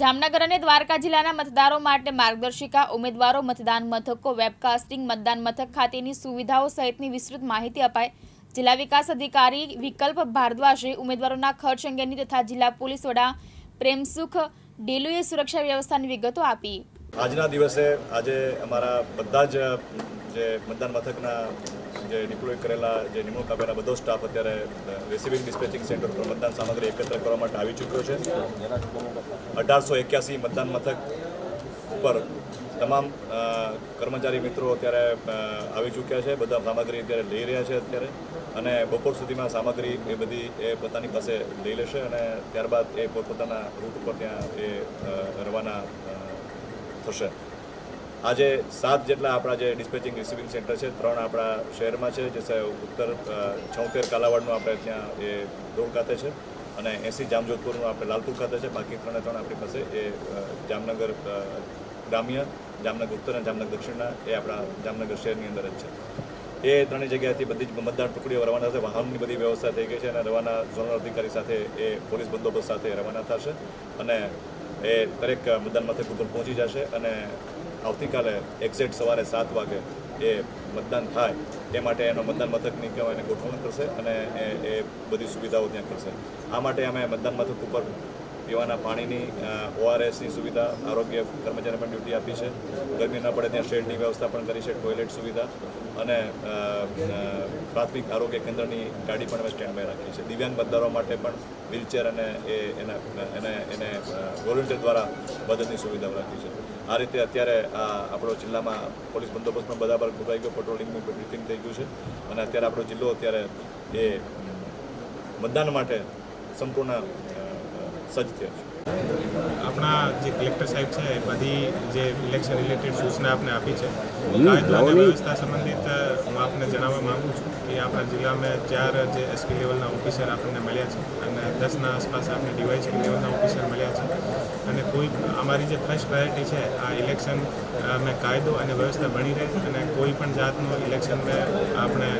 જામનગર અને દ્વારકા જિલ્લાના મતદારો માટે માર્ગદર્શિકા, ઉમેદવારો, મતદાન મથકો, વેબકાસ્ટિંગ, મતદાન મથક ખાતેની સુવિધાઓ સહિતની વિસ્તૃત માહિતી અપાય જિલ્લા વિકાસ અધિકારી વિકલ્પ ભારદ્વાજે ઉમેદવારોના ખર્ચ અંગેની તથા જિલ્લા પોલીસ વડા પ્રેમસુખ ડેલુએ સુરક્ષા વ્યવસ્થાની વિગતો આપી. આજના દિવસે આજે અમારા બધા જ મતદાન મથકના જે ડિપ્લોય કરેલા જે નિમણૂક આપેલા બધો સ્ટાફ અત્યારે રિસીવિંગ ડિસ્પેચિંગ સેન્ટર પર મતદાન સામગ્રી એકત્ર કરવા માટે આવી ચૂક્યો છે. અઢારસો એક્યાસી મતદાન મથક ઉપર તમામ કર્મચારી મિત્રો અત્યારે આવી ચૂક્યા છે. બધા સામગ્રી અત્યારે લઈ રહ્યા છે અત્યારે. અને બપોર સુધીમાં સામગ્રી એ બધી એ પોતાની પાસે લઈ લેશે અને ત્યારબાદ એ પોતપોતાના રૂટ ઉપર ત્યાં એ રવાના થશે. આજે સાત જેટલા આપણા જે ડિસ્પેચિંગ રિસીવિંગ સેન્ટર છે, ત્રણ આપણા શહેરમાં છે, જે ઉત્તર છોતેર કાલાવાડનું આપણે ત્યાં એ રોડ ખાતે છે અને એસી જામજોધપુરનું આપણે લાલપુર ખાતે છે. બાકી ત્રણે ત્રણ આપણી પાસે એ જામનગર ગ્રામ્ય, જામનગર ઉત્તર અને જામનગર દક્ષિણના એ આપણા જામનગર શહેરની અંદર જ છે. એ ત્રણેય જગ્યાએથી બધી જ મતદાન ટુકડીઓ રવાના થશે. વાહનની બધી વ્યવસ્થા થઈ ગઈ છે અને રવાના ઝોનલ અધિકારી સાથે એ પોલીસ બંદોબસ્ત સાથે રવાના થશે અને એ દરેક મતદાન મથક ઉપર પહોંચી જશે અને આવતીકાલે એક્ઝેક્ટ સવારે સાત વાગે એ મતદાન થાય, એ માટે એનો મતદાન મથકની કહેવાય એને ગોઠવણ કરશે અને એ બધી સુવિધાઓ ત્યાં કરશે. આ માટે અમે મતદાન મથક ઉપર પીવાના પાણીની ઓઆરએસની સુવિધા, આરોગ્ય કર્મચારીને પણ ડ્યુટી આપી છે. ગરમી ન પડે ત્યાં શેડની વ્યવસ્થા પણ કરી છે, ટોયલેટ સુવિધા અને પ્રાથમિક આરોગ્ય કેન્દ્રની ગાડી પણ અમે સ્ટેન્ડ બાય રાખી છે દિવ્યાંગ મતદારો માટે પણ વ્હીલચેર અને એ, એના, એને એને વોલન્ટિયર દ્વારા મદદની સુવિધાઓ રાખી છે. આ રીતે અત્યારે આ આપણો જિલ્લામાં પોલીસ બંદોબસ્ત પણ બધા પર ગોઠવાઈ ગયો પેટ્રોલિંગનું બ્રીફિંગ થઈ ગયું છે અને અત્યારે આપણો જિલ્લો અત્યારે એ મતદાન માટે સંપૂર્ણ સજ્જ થયો છે. આપણા જે કલેક્ટર સાહેબ છે એ બધી જે ઇલેક્શન રિલેટેડ સૂચના આપને આપી છે. કાયદો અને વ્યવસ્થા સંબંધિત હું આપને જણાવવા માંગુ છું કે આપણા જિલ્લામાં ચાર જે એસપી લેવલના ઓફિસર આપણને મળ્યા છે અને દસના આસપાસ આપણે ડીવાયસપી લેવલના ઓફિસર મળ્યા છે. અને કોઈ અમારી જે ફર્સ્ટ પ્રાયોરિટી છે આ ઇલેક્શન મેં કાયદો અને વ્યવસ્થા બની રહે અને કોઈ પણ જાતનું ઇલેક્શનમાં આપણે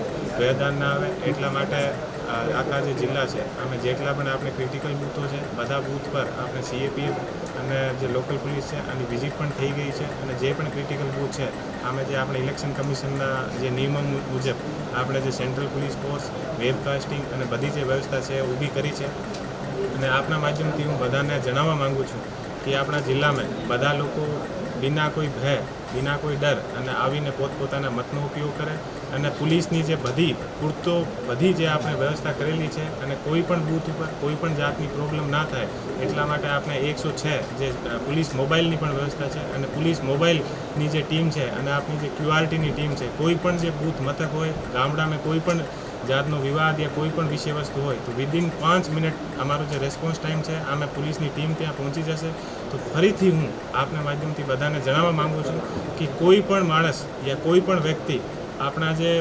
વ્યવધાન ના આવે એટલા માટે આખા જે જિલ્લા છે, અમે જેટલા પણ આપણે ક્રિટિકલ બૂથો છે, બધા બૂથ પર આપણે સીએપીએફ અને જે લોકલ પોલીસ છે, આની વિઝિટ પણ થઈ ગઈ છે અને જે પણ ક્રિટિકલ બૂથ છે અમે જે આપણે ઇલેક્શન કમિશનના જે નિયમો મુજબ આપણે જે સેન્ટ્રલ પોલીસ ફોર્સ વેબકાસ્ટિંગ અને બધી જે વ્યવસ્થા છે ઊભી કરી છે. અને આપના માધ્યમથી હું બધાને જણાવવા માગું છું કે આપણા જિલ્લામાં બધા લોકો બિના કોઈ ભય વિના કોઈ ડર અને આવીને પોતપોતાના મતનો ઉપયોગ કરે અને પોલીસની જે બધી પૂરતો, બધી જે આપણે વ્યવસ્થા કરેલી છે અને કોઈ પણ બૂથ ઉપર કોઈ પણ જાતની પ્રોબ્લેમ ના થાય, એટલા માટે આપણે એકસો છ જે પોલીસ મોબાઈલની પણ વ્યવસ્થા છે અને પોલીસ મોબાઈલની જે ટીમ છે અને આપણી જે ક્યુઆરટીની ટીમ છે, કોઈ પણ જે બૂથ મથક હોય, ગામડામાં કોઈ પણ જાતનો વિવાદ યા કોઈ પણ વિષય વસ્તુ હોય, તો વિધિન પાંચ મિનિટ અમારો જે રેસ્પોન્સ ટાઈમ છે, આમે પોલીસની ટીમ ત્યાં પહોંચી જશે. તો ફરીથી હું આપના માધ્યમથી બધાને જણાવવા માગું છું કે કોઈ પણ માણસ યા કોઈ પણ વ્યક્તિ આપણા જે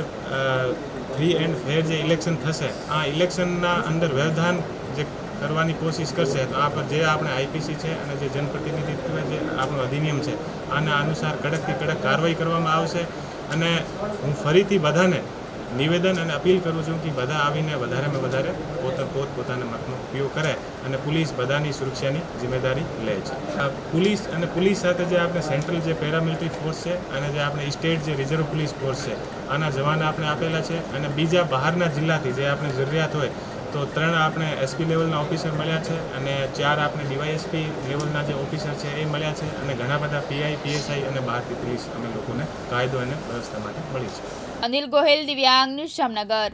ફ્રી એન્ડ ફેર જે ઇલેક્શન થશે, આ ઇલેક્શનના અંદર વ્યવધાન જે કરવાની કોશિશ કરશે, તો આ પર જે આપણે આઈપીસી છે અને જે જનપ્રતિનિધિત્વ જે આપણો અધિનિયમ છે, આના અનુસાર કડકથી કડક કાર્યવાહી કરવામાં આવશે. અને હું ફરીથી બધાને નિવેદન અને અપીલ કરું છું કે બધા આવીને વધારેમાં વધારે પોતે, પોત, પોતાના મતનો ઉપયોગ કરે અને પોલીસ બધાની સુરક્ષાની જિમ્મેદારી લે છે. પોલીસ અને પોલીસ સાથે જે આપણે સેન્ટ્રલ જે પેરામિલિટરી ફોર્સ છે અને જે આપણે સ્ટેટ જે રિઝર્વ પોલીસ ફોર્સ છે, આના જવાન આપણે આપેલા છે અને બીજા બહારના જિલ્લાથી જે આપણે જરૂરિયાત હોય તો ત્રણ આપણે એસપી લેવલના ઓફિસર મળ્યા છે અને ચાર આપણે ડીવાયએસપી લેવલના જે ઓફિસર છે એ મળ્યા છે અને ઘણા બધા પીઆઈ પીએસઆઈ અને બહારથી પોલીસ અમે લોકોને કાયદો અને વ્યવસ્થા માટે મળી છે. અનિલ ગોહેલ, દિવ્યાંગ, ન્યૂઝ જામનગર.